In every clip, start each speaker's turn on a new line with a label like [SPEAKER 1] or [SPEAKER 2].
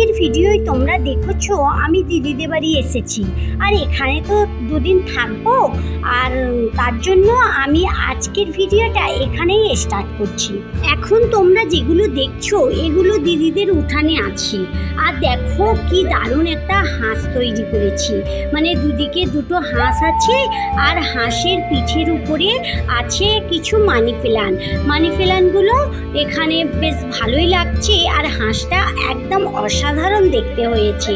[SPEAKER 1] আজকের ভিডিওয় তোমরা দেখেছ, আমি দিদিদের বাড়ি এসেছি। আর এখানে তো দুদিন থাকব, আর তার জন্য আমি আজকের ভিডিওটা এখানেই স্টার্ট করছি। এখন তোমরা যেগুলো দেখছ, এগুলো দিদিদের উঠানে আছি। আর দেখো কি দারুণ একটা হাঁস তৈরি করেছি। মানে দুদিকে দুটো হাঁস আছে, আর হাঁসের পিঠের উপরে আছে কিছু মানি প্ল্যান মানি প্ল্যানগুলো এখানে বেশ ভালোই লাগছে, আর হাঁসটা একদম অসাধারণ দেখতে হয়েছে।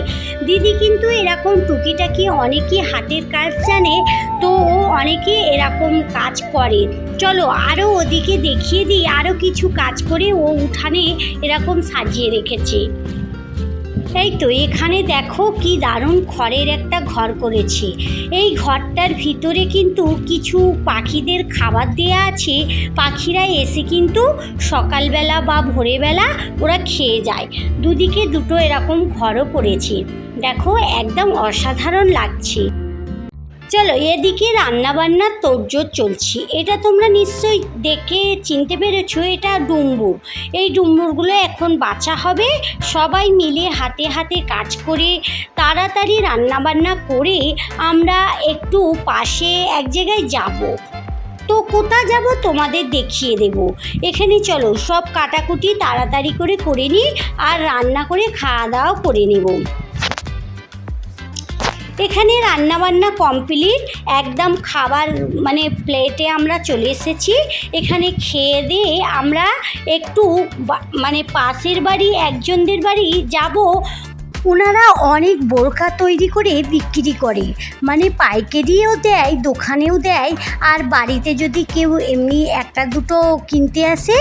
[SPEAKER 1] দিদি কিন্তু এরকম টুকিটাকি অনেকই হাতের কাজ জানে, তো ও অনেকে এরকম কাজ করে। চলো আরও ওদিকে দেখিয়ে দিই আরও কিছু কাজ করে ও উঠানে এরকম সাজিয়ে রেখেছে। এই তো, এখানে দেখো কি দারুণ খড়ের একটা ঘর করেছে। এই ঘরটার ভিতরে কিন্তু কিছু পাখিদের খাবার দেয়া আছে। পাখিরা এসে কিন্তু সকালবেলা বা ভোরেবেলা ওরা খেয়ে যায়। দুদিকে দুটো এরকম ঘরও পড়েছে দেখো, একদম অসাধারণ লাগছে। চলো এদিকে রান্নাবান্নার তোড়জোড় চলছে। এটা তোমরা নিশ্চয়ই দেখে চিনতে পেরেছ, এটা ডুম্বুর। এই ডুম্বুরগুলো এখন বাছা হবে। সবাই মিলে হাতে হাতে কাজ করে তাড়াতাড়ি রান্নাবান্না করে আমরা একটু পাশে এক জায়গায় যাব। তো কোথা যাব তোমাদের দেখিয়ে দেব। এখানে চলো, সব কাটাকুটি তাড়াতাড়ি করে করে নিই আর রান্না করে খাওয়া দাওয়া করে নেব। এখানে রান্নাবান্না কমপ্লিট একদম খাবার মানে প্লেটে আমরা চলে এসেছি। এখানে খেয়ে দিয়ে আমরা একটু মানে পাশের বাড়ি একজনদের বাড়ি যাব ওনারা অনেক বোরকা তৈরি করে বিক্রি করে। মানে পাইকারিও দেয়, দোকানেও দেয়, আর বাড়িতে যদি কেউ এমনি একটা দুটো কিনতে আসে,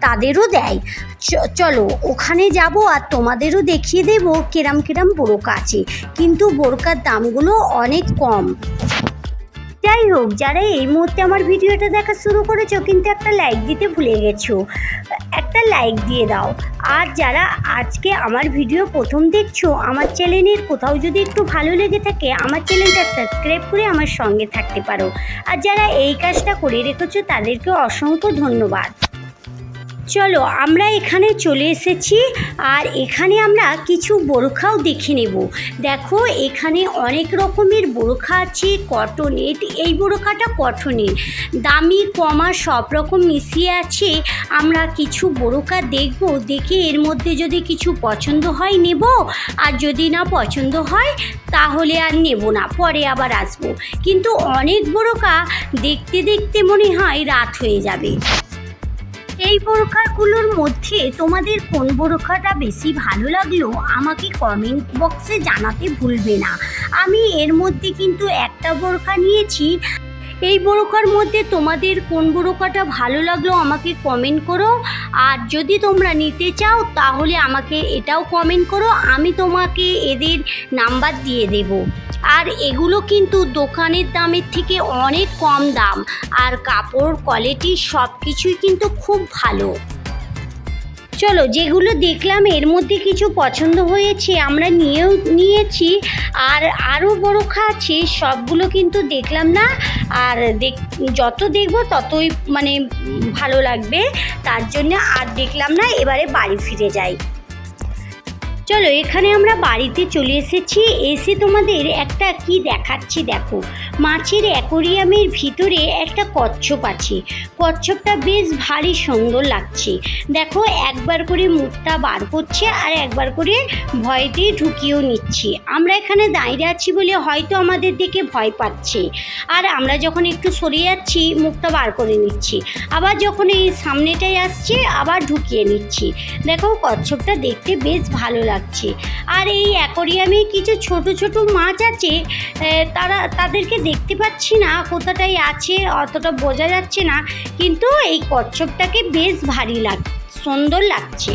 [SPEAKER 1] তাদেরও দেয়। চলো, ওখানে যাব আর তোমাদেরও দেখিয়ে দেবো কেরাম কেরাম বোরকা আছে। কিন্তু বোরকার দামগুলো অনেক কম। যাই হোক, যারা এই মুহূর্তে আমার ভিডিওটা দেখা শুরু করেছ, কিন্তু একটা লাইক দিতে ভুলে গেছো, একটা লাইক দিয়ে দাও। আর যারা আজকে আমার ভিডিও প্রথম দেখছ, আমার চ্যানেলের কোথাও যদি একটু ভালো লেগে থাকে, আমার চ্যানেলটা সাবস্ক্রাইব করে আমার সঙ্গে থাকতে পারো। আর যারা এই কাজটা করে রেখেছো তাদেরকে অসংখ্য ধন্যবাদ। চলো আমরা এখানে চলে এসেছি আর এখানে আমরা কিছু বোরখাও দেখে নেব। দেখো এখানে অনেক রকমের বোরখা আছে, কটনের, এই বোরখাটা কটনের। দামি, কমা, সব রকম মিশিয়ে আছে। আমরা কিছু বোরখা দেখব, দেখে এর মধ্যে যদি কিছু পছন্দ হয় নেব। আর যদি না পছন্দ হয়, তাহলে আর নেব না, পরে আবার আসব। কিন্তু অনেক বোরখা দেখতে দেখতে মনে হয় রাত হয়ে যাবে। এই বোরখাগুলোর মধ্যে তোমাদের কোন বোরখাটা বেশি ভালো লাগল, আমাকে কমেন্ট বক্সে জানাতে ভুলবে না। আমি এর মধ্যে কিন্তু একটা বোরখা নিয়েছি। এই বোরখার মধ্যে তোমাদের কোন বোরখাটা ভালো লাগল আমাকে কমেন্ট করো। আর যদি তোমরা নিতে চাও, তাহলে আমাকে এটাও কমেন্ট করো। আমি তোমাকে এদের নাম্বার দিয়ে দেবো। আর এগুলো কিন্তু দোকানের দামের থেকে অনেক কম দাম। আর কাপড় কোয়ালিটি সব কিছুই কিন্তু খুব ভালো। চলো, যেগুলো দেখলাম, এর মধ্যে কিছু পছন্দ হয়েছে, আমরা নিয়েও নিয়েছি। আর আরও বড়খা আছে সবগুলো কিন্তু দেখলাম না। আর দেখ, যত দেখব ততই মানে ভালো লাগবে। তার জন্য আর দেখলাম না, এবারে বাড়ি ফিরে যাই। চলো এখানে আমরা বাড়িতে চলে এসেছি। এসে তোমাদের একটা কি দেখাচ্ছি দেখো। মাছের অ্যাকোরিয়ামের ভিতরে একটা কচ্ছপ আছে। কচ্ছপটা বেশ ভারী সুন্দর লাগছে। দেখো, একবার করে মুখটা বার করছে আর একবার করে ভয়তে ঢুকিয়েও নিচ্ছে। আমরা এখানে দাঁড়িয়ে আছি বলে হয়তো আমাদের দেখে ভয় পাচ্ছে। আর আমরা যখন একটু সরে যাচ্ছি, মুখটা বার করে নিচ্ছি। আবার যখন এই সামনেটায় আসছে, আবার ঢুকিয়ে নিচ্ছি। দেখো, কচ্ছপটা দেখতে বেশ ভালো লাগছে আর এই অ্যাকোরিয়ামে কিছু ছোট ছোট মাছ আছে তারা, তাদেরকে দেখতে পাচ্ছি না কোথাটাই আছে, অতটা বোঝা যাচ্ছে না, কিন্তু এই কচ্ছপটাকে বেশ ভারী লাগ, সুন্দর লাগছে।